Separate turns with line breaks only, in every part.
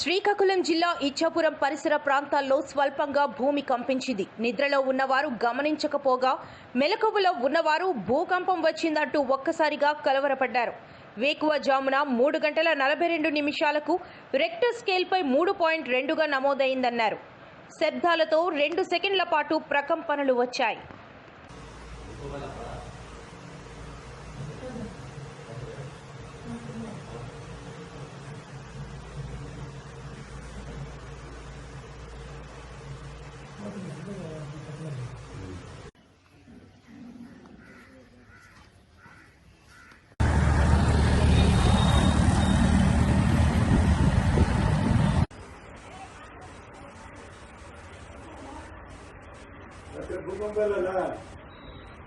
శ్రీకాకుళం జిల్లా ఇచ్చాపురం పరిసర ప్రాంతాల్లో స్వల్పంగా భూమి కంపించింది. నిద్రలో ఉన్నవారు గమనించకపోగా మెలకువలో ఉన్నవారు భూకంపం వచ్చిందంటూ ఒక్కసారిగా కలవరపడ్డారు. వేకువ జామున మూడు గంటల నలభై రెండు నిమిషాలకు రెక్టర్ స్కేల్పై మూడు పాయింట్ రెండుగా నమోదైందన్నారు. శబ్దాలతో రెండు సెకండ్ల పాటు ప్రకంపనలు వచ్చాయి.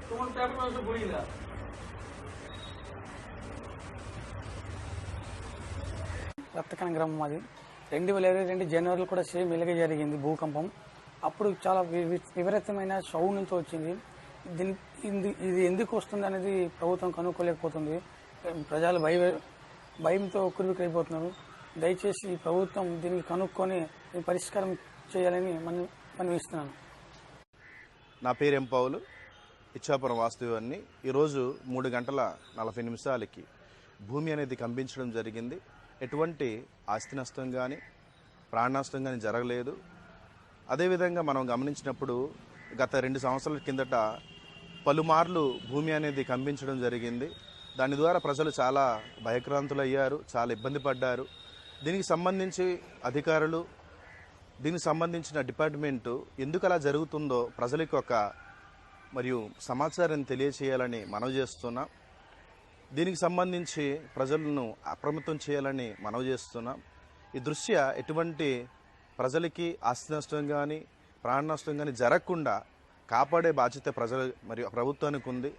তোমার চার পাঁচটা বই না
రక్తకణ గ్రామం అది రెండు వేల ఇరవై రెండు జనవరిలో కూడా సేమ్ ఇలాగే జరిగింది భూకంపం అప్పుడు చాలా వి- వి- విపరీతమైన సౌండ్తో వచ్చింది. దీని ఇది- ఇది ఎందుకు వస్తుంది అనేది ప్రభుత్వం కనుక్కోలేకపోతుంది. ప్రజలు భయ భయంతో ఉక్కిరిబిక్కిరైపోతున్నారు దయచేసి ఈ ప్రభుత్వం దీనికి కనుక్కొని పరిష్కారం చేయాలని మనం మనం ఇస్తున్నాను
నా పేరు ఎం పౌలు. ఇచ్చాపురం వాస్తవాన్ని ఈరోజు మూడు గంటల నలభై నిమిషాలకి భూమి అనేది కంపించడం జరిగింది. ఎటువంటి ఆస్తి నష్టం కానీ ప్రాణ నష్టం కానీ జరగలేదు. అదేవిధంగా మనం గమనించినప్పుడు గత రెండు సంవత్సరాల కిందట పలుమార్లు భూమి అనేది కంపించడం జరిగింది. దాని ద్వారా ప్రజలు చాలా భయక్రాంతులు అయ్యారు చాలా ఇబ్బంది పడ్డారు. దీనికి సంబంధించి అధికారులు దీనికి సంబంధించిన డిపార్ట్మెంటు ఎందుకు అలా జరుగుతుందో ప్రజలకు ఒక మరియు సమాచారాన్ని తెలియచేయాలని మనవి చేస్తున్నాం. దీనికి సంబంధించి ప్రజలను అప్రమత్తం చేయాలని మనవి చేస్తున్నాం. ఈ దృశ్య ఎటువంటి ప్రజలకి ఆస్తి నష్టం కానీ ప్రాణ నష్టం కానీ జరగకుండా కాపాడే బాధ్యత ప్రజలు మరియు ప్రభుత్వానికి ఉంది.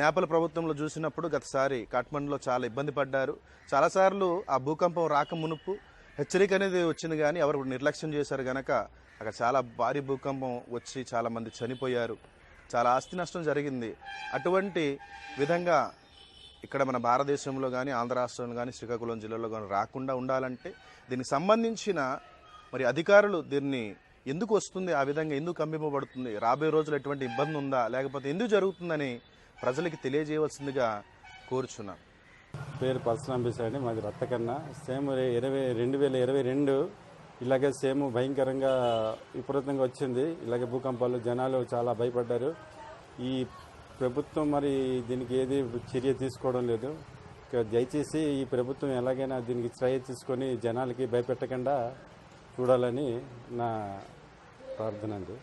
నేపాల్ ప్రభుత్వంలో చూసినప్పుడు గతసారి కాఠ్మండులో చాలా ఇబ్బంది పడ్డారు. చాలాసార్లు ఆ భూకంపం రాక మునుపు హెచ్చరిక అనేది వచ్చింది కానీ ఎవరు నిర్లక్ష్యం చేశారు కనుక అక్కడ చాలా భారీ భూకంపం వచ్చి చాలామంది చనిపోయారు. చాలా ఆస్తి నష్టం జరిగింది. అటువంటి విధంగా ఇక్కడ మన భారతదేశంలో కానీ ఆంధ్ర రాష్ట్రంలో కానీ శ్రీకాకుళం జిల్లాలో కానీ రాకుండా ఉండాలంటే దీనికి సంబంధించిన మరి అధికారులు దీన్ని ఎందుకు వస్తుంది ఆ విధంగా ఎందుకు కంపింపబడుతుంది రాబోయే రోజులు ఎటువంటి ఇబ్బంది ఉందా లేకపోతే ఎందుకు జరుగుతుందని ప్రజలకి తెలియజేయవలసిందిగా కోరుచున్నాను
పేరు పరశురాం అండి మాది రత్తకన్నా సేమ్ ఇరవై రెండు వేల ఇరవై రెండు ఇలాగే సేమ్ భయంకరంగా విపరీతంగా వచ్చింది. ఇలాగే భూకంపాలు జనాలు చాలా భయపడ్డారు. ఈ ప్రభుత్వం మరి దీనికి ఏది చర్య తీసుకోవడం లేదు. ఇక దయచేసి ఈ ప్రభుత్వం ఎలాగైనా దీనికి చర్య తీసుకొని జనాలకి భయపెట్టకుండా చూడాలని నా ప్రార్థన అండి.